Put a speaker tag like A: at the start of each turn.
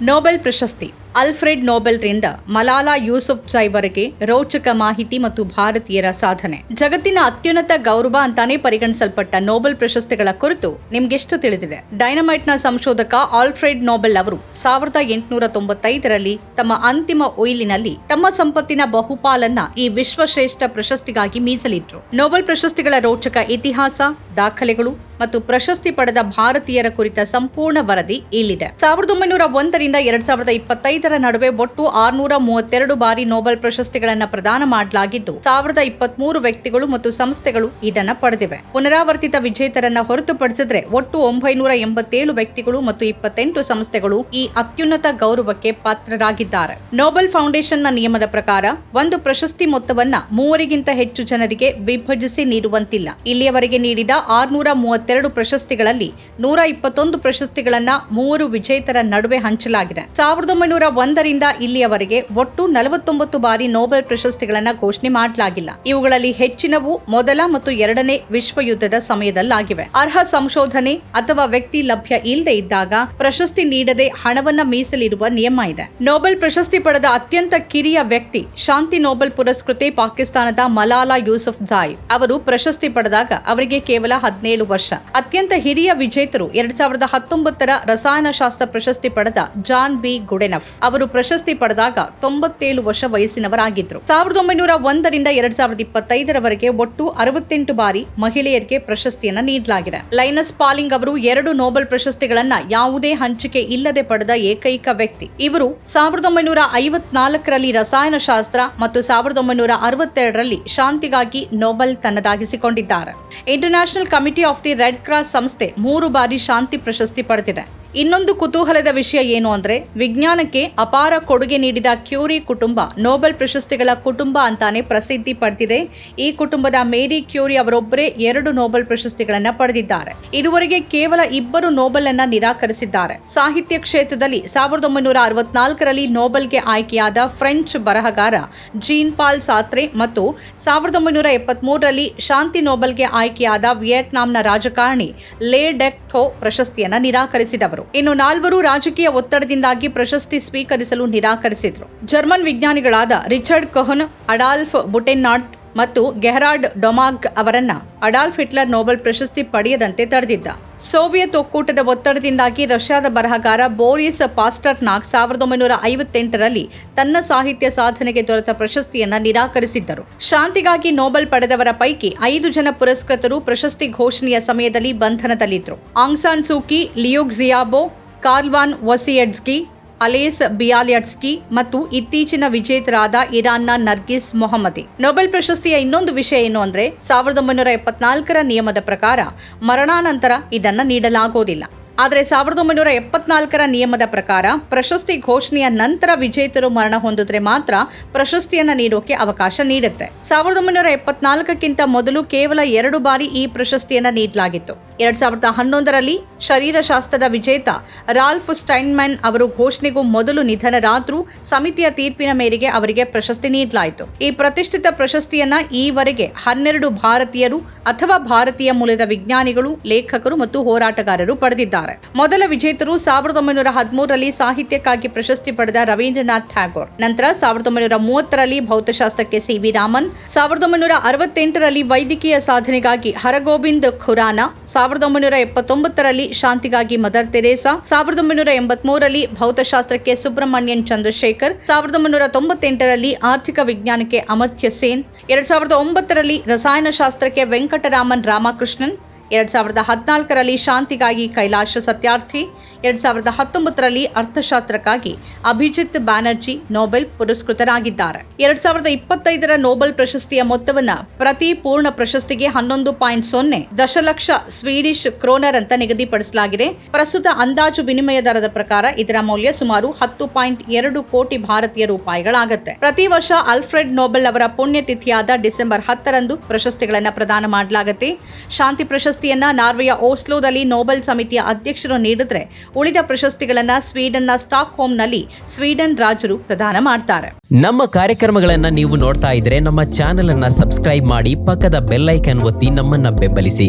A: Nobel ಪ್ರಶಸ್ತಿ Alfred ನೊಬೆಲ್ರಿಂದ ಮಲಾಲಾ ಯೂಸುಫ್ ಯೂಸುಫ್ಜೈವರೆಗೆ ರೋಚಕ ಮಾಹಿತಿ ಮತ್ತು ಭಾರತೀಯರ ಸಾಧನೆ. ಜಗತ್ತಿನ ಅತ್ಯುನ್ನತ ಗೌರವ ಅಂತಾನೆ ಪರಿಗಣಿಸಲ್ಪಟ್ಟ ನೊಬೆಲ್ ಪ್ರಶಸ್ತಿಗಳ ಕುರಿತು ನಿಮ್ಗೆಷ್ಟು ತಿಳಿದಿದೆ? ಡೈನಮೈಟ್ನ ಸಂಶೋಧಕ ಆಲ್ಫ್ರೆಡ್ ನೋಬೆಲ್ ಅವರು ಸಾವಿರದ ಎಂಟುನೂರ ತೊಂಬತ್ತೈದರಲ್ಲಿ ತಮ್ಮ ಅಂತಿಮ ಉಯಿಲಿನಲ್ಲಿ ತಮ್ಮ ಸಂಪತ್ತಿನ ಬಹುಪಾಲನ್ನ ಈ ವಿಶ್ವಶ್ರೇಷ್ಠ ಪ್ರಶಸ್ತಿಗಾಗಿ ಮೀಸಲಿಟ್ರು. ನೋಬೆಲ್ ಪ್ರಶಸ್ತಿಗಳ ರೋಚಕ ಇತಿಹಾಸ, ದಾಖಲೆಗಳು ಮತ್ತು ಪ್ರಶಸ್ತಿ ಪಡೆದ ಭಾರತೀಯರ ಕುರಿತ ಸಂಪೂರ್ಣ ವರದಿ ಇಲ್ಲಿದೆ. ಸಾವಿರದ ಒಂಬೈನೂರ ಒಂದರಿಂದ ಎರಡ್ ಸಾವಿರದ ಇಪ್ಪತ್ತೈದರ ನಡುವೆ ಒಟ್ಟು ಆರ್ನೂರ ಮೂವತ್ತೆರಡು ಬಾರಿ ನೊಬೆಲ್ ಪ್ರಶಸ್ತಿಗಳನ್ನು ಪ್ರದಾನ ಮಾಡಲಾಗಿದ್ದು, ಸಾವಿರದ ಇಪ್ಪತ್ಮೂರು ವ್ಯಕ್ತಿಗಳು ಮತ್ತು ಸಂಸ್ಥೆಗಳು ಇದನ್ನ ಪಡೆದಿವೆ. ಪುನರಾವರ್ತಿತ ವಿಜೇತರನ್ನ ಹೊರತುಪಡಿಸಿದ್ರೆ ಒಟ್ಟು ಒಂಬೈನೂರ ಎಂಬತ್ತೇಳು ವ್ಯಕ್ತಿಗಳು ಮತ್ತು ಇಪ್ಪತ್ತೆಂಟು ಸಂಸ್ಥೆಗಳು ಈ ಅತ್ಯುನ್ನತ ಗೌರವಕ್ಕೆ ಪಾತ್ರರಾಗಿದ್ದಾರೆ. ನೊಬೆಲ್ ಫೌಂಡೇಶನ್ನ ನಿಯಮದ ಪ್ರಕಾರ, ಒಂದು ಪ್ರಶಸ್ತಿ ಮೊತ್ತವನ್ನ ಮೂವರಿಗಿಂತ ಹೆಚ್ಚು ಜನರಿಗೆ ವಿಭಜಿಸಿ ನೀಡುವಂತಿಲ್ಲ. ಇಲ್ಲಿಯವರೆಗೆ ನೀಡಿದ ಆರ್ನೂರ ಮೂವತ್ತೆರಡು ಪ್ರಶಸ್ತಿಗಳಲ್ಲಿ ನೂರ ಇಪ್ಪತ್ತೊಂದು ಪ್ರಶಸ್ತಿಗಳನ್ನ ಮೂವರು ವಿಜೇತರ ನಡುವೆ ಹಂಚಲಾಗಿದೆ. ಸಾವಿರದ ಒಂಬೈನೂರ ಒಂದರಿಂದ ಇಲ್ಲಿಯವರೆಗೆ ಒಟ್ಟು ನಲವತ್ತೊಂಬತ್ತು ಬಾರಿ ನೋಬೆಲ್ ಪ್ರಶಸ್ತಿಗಳನ್ನು ಘೋಷಣೆ ಮಾಡಲಾಗಿಲ್ಲ. ಇವುಗಳಲ್ಲಿ ಹೆಚ್ಚಿನವು ಮೊದಲ ಮತ್ತು ಎರಡನೇ ವಿಶ್ವ ಯುದ್ಧದ ಸಮಯದಲ್ಲಾಗಿವೆ. ಅರ್ಹ ಸಂಶೋಧನೆ ಅಥವಾ ವ್ಯಕ್ತಿ ಲಭ್ಯ ಇಲ್ಲದೆ ಇದ್ದಾಗ ಪ್ರಶಸ್ತಿ ನೀಡದೆ ಹಣವನ್ನ ಮೀಸಲಿರುವ ನಿಯಮ ಇದೆ. ನೋಬೆಲ್ ಪ್ರಶಸ್ತಿ ಪಡೆದ ಅತ್ಯಂತ ಕಿರಿಯ ವ್ಯಕ್ತಿ ಶಾಂತಿ ನೋಬೆಲ್ ಪುರಸ್ಕೃತೆ ಪಾಕಿಸ್ತಾನದ ಮಲಾಲಾ ಯೂಸುಫ್ ಜಾಯ್ ಅವರು ಪ್ರಶಸ್ತಿ ಪಡೆದಾಗ ಅವರಿಗೆ ಕೇವಲ ಹದಿನೇಳು ವರ್ಷ. ಅತ್ಯಂತ ಹಿರಿಯ ವಿಜೇತರು ಎರಡ್ ಸಾವಿರದ ಹತ್ತೊಂಬತ್ತರ ರಸಾಯನಶಾಸ್ತ್ರ ಪ್ರಶಸ್ತಿ ಪಡೆದ ಜಾನ್ ಬಿ ಗುಡೆನಫ್ ಅವರು ಪ್ರಶಸ್ತಿ ಪಡೆದಾಗ ತೊಂಬತ್ತೇಳು ವರ್ಷ ವಯಸ್ಸಿನವರಾಗಿದ್ದರು. ಸಾವಿರದ ಒಂಬೈನೂರ ಒಂದರಿಂದ ಎರಡ್ ಸಾವಿರದ ಇಪ್ಪತ್ತೈದರವರೆಗೆ ಒಟ್ಟು ಅರವತ್ತೆಂಟು ಬಾರಿ ಮಹಿಳೆಯರಿಗೆ ಪ್ರಶಸ್ತಿಯನ್ನ ನೀಡಲಾಗಿದೆ. ಲೈನಸ್ ಪಾಲಿಂಗ್ ಅವರು ಎರಡು ನೋಬೆಲ್ ಪ್ರಶಸ್ತಿಗಳನ್ನ ಯಾವುದೇ ಹಂಚಿಕೆ ಇಲ್ಲದೆ ಪಡೆದ ಏಕೈಕ ವ್ಯಕ್ತಿ. ಇವರು ಸಾವಿರದ ಒಂಬೈನೂರ ಐವತ್ನಾಲ್ಕರಲ್ಲಿ ರಸಾಯನಶಾಸ್ತ್ರ ಮತ್ತು ಸಾವಿರದ ಒಂಬೈನೂರ ಅರವತ್ತೆರಡರಲ್ಲಿ ಶಾಂತಿಗಾಗಿ Nobel ತನ್ನದಾಗಿಸಿಕೊಂಡಿದ್ದಾರೆ. International Committee of the Red Cross ಸಂಸ್ಥೆ ಮೂರು ಬಾರಿ ಶಾಂತಿ ಪ್ರಶಸ್ತಿ ಪಡೆದಿದೆ. ಇನ್ನೊಂದು ಕುತೂಹಲದ ವಿಷಯ ಏನು ಅಂದ್ರೆ ವಿಜ್ಞಾನಕ್ಕೆ ಅಪಾರ ಕೊಡುಗೆ ನೀಡಿದ ಕ್ಯೂರಿ ಕುಟುಂಬ, ನೊಬೆಲ್ ಪ್ರಶಸ್ತಿಗಳ ಕುಟುಂಬ ಅಂತಾನೆ ಪ್ರಸಿದ್ಧಿ ಪಡೆದಿದೆ. ಈ ಕುಟುಂಬದ ಮೇರಿ ಕ್ಯೂರಿ ಅವರೊಬ್ಬರೇ ಎರಡು ನೊಬೆಲ್ ಪ್ರಶಸ್ತಿಗಳನ್ನ ಪಡೆದಿದ್ದಾರೆ. ಇದುವರೆಗೆ ಕೇವಲ ಇಬ್ಬರು ನೊಬೆಲ್ ಅನ್ನ ನಿರಾಕರಿಸಿದ್ದಾರೆ. ಸಾಹಿತ್ಯ ಕ್ಷೇತ್ರದಲ್ಲಿ ಸಾವಿರದ ಒಂಬೈನೂರ ಅರವತ್ನಾಲ್ಕರಲ್ಲಿ ನೊಬೆಲ್ಗೆ ಆಯ್ಕೆಯಾದ ಫ್ರೆಂಚ್ ಬರಹಗಾರ ಜೀನ್ ಪಾಲ್ ಸಾತ್ರೆ ಮತ್ತು ಸಾವಿರದ ಒಂಬೈನೂರ ಎಪ್ಪತ್ಮೂರರಲ್ಲಿ ಶಾಂತಿ ನೊಬೆಲ್ಗೆ ಆಯ್ಕೆಯಾದ ವಿಯೆಟ್ನಾಂನ ರಾಜಕಾರಣಿ ಲೇ ಡೆಕ್ ಥೋ ಪ್ರಶಸ್ತಿಯನ್ನ ನಿರಾಕರಿಸಿದವರು. ಇನ್ನು ನಾಲ್ವರು ರಾಜಕೀಯ ಒತ್ತಡದಿಂದಾಗಿ ಪ್ರಶಸ್ತಿ ಸ್ವೀಕರಿಸಲು ನಿರಾಕರಿಸಿದ್ರು. ಜರ್ಮನ್ ವಿಜ್ಞಾನಿಗಳಾದ ರಿಚರ್ಡ್ ಕೊಹನ್ ಅಡಾಲ್ಫ್ ಬುಟೆನ್ನಾಟ್ ಮತ್ತು ಗೆಹರಾಡ್ ಡೊಮಾಗ್ ಅವರನ್ನ ಅಡಾಲ್ಫ್ ಹಿಟ್ಲರ್ ನೋಬೆಲ್ ಪ್ರಶಸ್ತಿ ಪಡೆಯದಂತೆ ತಡೆದಿದ್ದ. ಸೋವಿಯತ್ ಒಕ್ಕೂಟದ ಒತ್ತಡದಿಂದಾಗಿ ರಷ್ಯಾದ ಬರಹಗಾರ ಬೋರಿಸ್ ಪಾಸ್ಟರ್ನಾಕ್ ಸಾವಿರದ ಒಂಬೈನೂರ ಐವತ್ತೆಂಟರಲ್ಲಿ ತನ್ನ ಸಾಹಿತ್ಯ ಸಾಧನೆಗೆ ದೊರೆತ ಪ್ರಶಸ್ತಿಯನ್ನ ನಿರಾಕರಿಸಿದ್ದರು. ಶಾಂತಿಗಾಗಿ ನೊಬೆಲ್ ಪಡೆದವರ ಪೈಕಿ ಐದು ಜನ ಪುರಸ್ಕೃತರು ಪ್ರಶಸ್ತಿ ಘೋಷಣೆಯ ಸಮಯದಲ್ಲಿ ಬಂಧನದಲ್ಲಿದ್ದರು ಆಂಗ್ಸಾನ್ ಸೂಕಿ ಲಿಯೋಗ್ ಜಿಯಾಬೋ, ಕಾರ್ಲ್ವಾನ್ ವಸಿಯಡ್ಸ್ಕಿ ಅಲೇಸ್ ಬಿಯಾಲಿಯಟ್ಸ್ಕಿ ಮತ್ತು ಇತ್ತೀಚಿನ ವಿಜೇತರಾದ ಇರಾನ್ನ ನರ್ಗಿಸ್ ಮೊಹಮ್ಮದಿ. ನೊಬೆಲ್ ಪ್ರಶಸ್ತಿಯ ಇನ್ನೊಂದು ವಿಷಯ ಏನು ಅಂದ್ರೆ ಸಾವಿರದ ಒಂಬೈನೂರ ಎಪ್ಪತ್ನಾಲ್ಕರ ನಿಯಮದ ಪ್ರಕಾರ ಮರಣಾನಂತರ ಇದನ್ನು ನೀಡಲಾಗುವುದಿಲ್ಲ ಆದರೆ ಸಾವಿರದ ಒಂಬೈನೂರ ಎಪ್ಪತ್ನಾಲ್ಕರ ನಿಯಮದ ಪ್ರಕಾರ ಪ್ರಶಸ್ತಿ ಘೋಷಣೆಯ ನಂತರ ವಿಜೇತರು ಮರಣ ಹೊಂದಿದ್ರೆ ಮಾತ್ರ ಪ್ರಶಸ್ತಿಯನ್ನ ನೀಡೋಕೆ ಅವಕಾಶ ನೀಡುತ್ತೆ. ಸಾವಿರದ ಒಂಬೈನೂರ ಎಪ್ಪತ್ನಾಲ್ಕಕ್ಕಿಂತ ಮೊದಲು ಕೇವಲ ಎರಡು ಬಾರಿ ಈ ಪ್ರಶಸ್ತಿಯನ್ನ ನೀಡಲಾಗಿತ್ತು. ಎರಡ್ ಸಾವಿರದ ಹನ್ನೊಂದರಲ್ಲಿ ಶರೀರಶಾಸ್ತ್ರದ ವಿಜೇತ ರಾಲ್ಫ್ ಸ್ಟೈನ್ಮನ್ ಅವರು ಘೋಷಣೆಗೂ ಮೊದಲು ನಿಧನರಾದ್ರೂ ಸಮಿತಿಯ ತೀರ್ಪಿನ ಮೇರೆಗೆ ಅವರಿಗೆ ಪ್ರಶಸ್ತಿ ನೀಡಲಾಯಿತು. ಈ ಪ್ರತಿಷ್ಠಿತ ಪ್ರಶಸ್ತಿಯನ್ನ ಈವರೆಗೆ ಹನ್ನೆರಡು ಭಾರತೀಯರು ಅಥವಾ ಭಾರತೀಯ ಮೂಲದ ವಿಜ್ಞಾನಿಗಳು, ಲೇಖಕರು ಮತ್ತು ಹೋರಾಟಗಾರರು ಪಡೆದಿದ್ದಾರೆ. ಮೊದಲ ವಿಜೇತರು ಸಾವಿರದ ಒಂಬೈನೂರ ಹದಿಮೂರರಲ್ಲಿ ಸಾಹಿತ್ಯಕ್ಕಾಗಿ ಪ್ರಶಸ್ತಿ ಪಡೆದ ರವೀಂದ್ರನಾಥ್ ಠಾಗೋರ್. ನಂತರ ಸಾವಿರದ ಒಂಬೈನೂರ ಮೂವತ್ತರಲ್ಲಿ ಭೌತಶಾಸ್ತ್ರಕ್ಕೆ ಸಿ ವಿ ರಾಮನ್, ಸಾವಿರದ ಒಂಬೈನೂರ ಅರವತ್ತೆಂಟರಲ್ಲಿ ವೈದ್ಯಕೀಯ ಸಾಧನೆಗಾಗಿ ಹರಗೋವಿಂದ್ ಖುರಾನ, ಸಾವಿರದ ಒಂಬೈನೂರ ಎಪ್ಪತ್ತೊಂಬತ್ತರಲ್ಲಿ ಶಾಂತಿಗಾಗಿ ಮದರ್ ತೆರೇಸಾ, ಸಾವಿರದ ಒಂಬೈನೂರ ಎಂಬತ್ಮೂರರಲ್ಲಿ ಭೌತಶಾಸ್ತ್ರಕ್ಕೆ ಸುಬ್ರಹ್ಮಣ್ಯನ್ ಚಂದ್ರಶೇಖರ್, ಸಾವಿರದ ಒಂಬೈನೂರ ತೊಂಬತ್ತೆಂಟರಲ್ಲಿ ಆರ್ಥಿಕ ವಿಜ್ಞಾನಕ್ಕೆ ಅಮರ್ತ್ಯ ಸೇನ್, ಎರಡ್ ಸಾವಿರದ ಒಂಬತ್ತರಲ್ಲಿ ರಸಾಯನಶಾಸ್ತ್ರಕ್ಕೆ ವೆಂಕಟರಾಮನ್ ರಾಮಕೃಷ್ಣನ್ ಎರಡ್ ಸಾವಿರದ ಹದಿನಾಲ್ಕರಲ್ಲಿ ಶಾಂತಿಗಾಗಿ ಕೈಲಾಶ ಸತ್ಯಾರ್ಥಿ, ಎರಡ್ ಸಾವಿರದ ಹತ್ತೊಂಬತ್ತರಲ್ಲಿ ಅರ್ಥಶಾಸ್ತ್ರಕ್ಕಾಗಿ ಅಭಿಜಿತ್ ಬ್ಯಾನರ್ಜಿ ನೊಬೆಲ್ ಪುರಸ್ಕೃತರಾಗಿದ್ದಾರೆ. ಎರಡ್ ಸಾವಿರದ ಇಪ್ಪತ್ತೈದರ ನೊಬೆಲ್ ಪ್ರಶಸ್ತಿಯ ಮೊತ್ತವನ್ನ ಪ್ರತಿ ಪೂರ್ಣ ಪ್ರಶಸ್ತಿಗೆ ಹನ್ನೊಂದು ಪಾಯಿಂಟ್ ಸೊನ್ನೆ ದಶಲಕ್ಷ ಸ್ವೀಡಿಶ್ ಕ್ರೋನರ್ ಅಂತ ನಿಗದಿಪಡಿಸಲಾಗಿದೆ. ಪ್ರಸ್ತುತ ಅಂದಾಜು ವಿನಿಮಯ ದರದ ಪ್ರಕಾರ ಇದರ ಮೌಲ್ಯ ಸುಮಾರು ಹತ್ತು ಪಾಯಿಂಟ್ ಎರಡು ಕೋಟಿ ಭಾರತೀಯ ರೂಪಾಯಿಗಳಾಗುತ್ತೆ. ಪ್ರತಿ ವರ್ಷ ಅಲ್ಫ್ರೆಡ್ ನೊಬೆಲ್ ಅವರ ಪುಣ್ಯತಿಥಿಯಾದ ಡಿಸೆಂಬರ್ ಹತ್ತರಂದು ಪ್ರಶಸ್ತಿಗಳನ್ನು ಪ್ರದಾನ ಮಾಡಲಾಗುತ್ತೆ. ಶಾಂತಿ ಪ್ರಶಸ್ತಿಯನ್ನ ನಾರ್ವೆಯ ಓಸ್ಲೋದಲ್ಲಿ ನೋಬೆಲ್ ಸಮಿತಿಯ ಅಧ್ಯಕ್ಷರು ನೀಡಿದ್ರೆ ಉಳಿದ ಪ್ರಶಸ್ತಿಗಳನ್ನ ಸ್ವೀಡನ್ನ ಸ್ಟಾಕ್ ಹೋಮ್ನಲ್ಲಿ ಸ್ವೀಡನ್ ರಾಜರು ಪ್ರದಾನ ಮಾಡ್ತಾರೆ.
B: ನಮ್ಮ ಕಾರ್ಯಕ್ರಮಗಳನ್ನ ನೀವು ನೋಡ್ತಾ ಇದ್ರೆ ನಮ್ಮ ಚಾನೆಲ್ ಅನ್ನ ಸಬ್ಸ್ಕ್ರೈಬ್ ಮಾಡಿ ಪಕ್ಕದ ಬೆಲ್ ಐಕನ್ ಒತ್ತಿ ನಮ್ಮನ್ನ ಬೆಂಬಲಿಸಿ.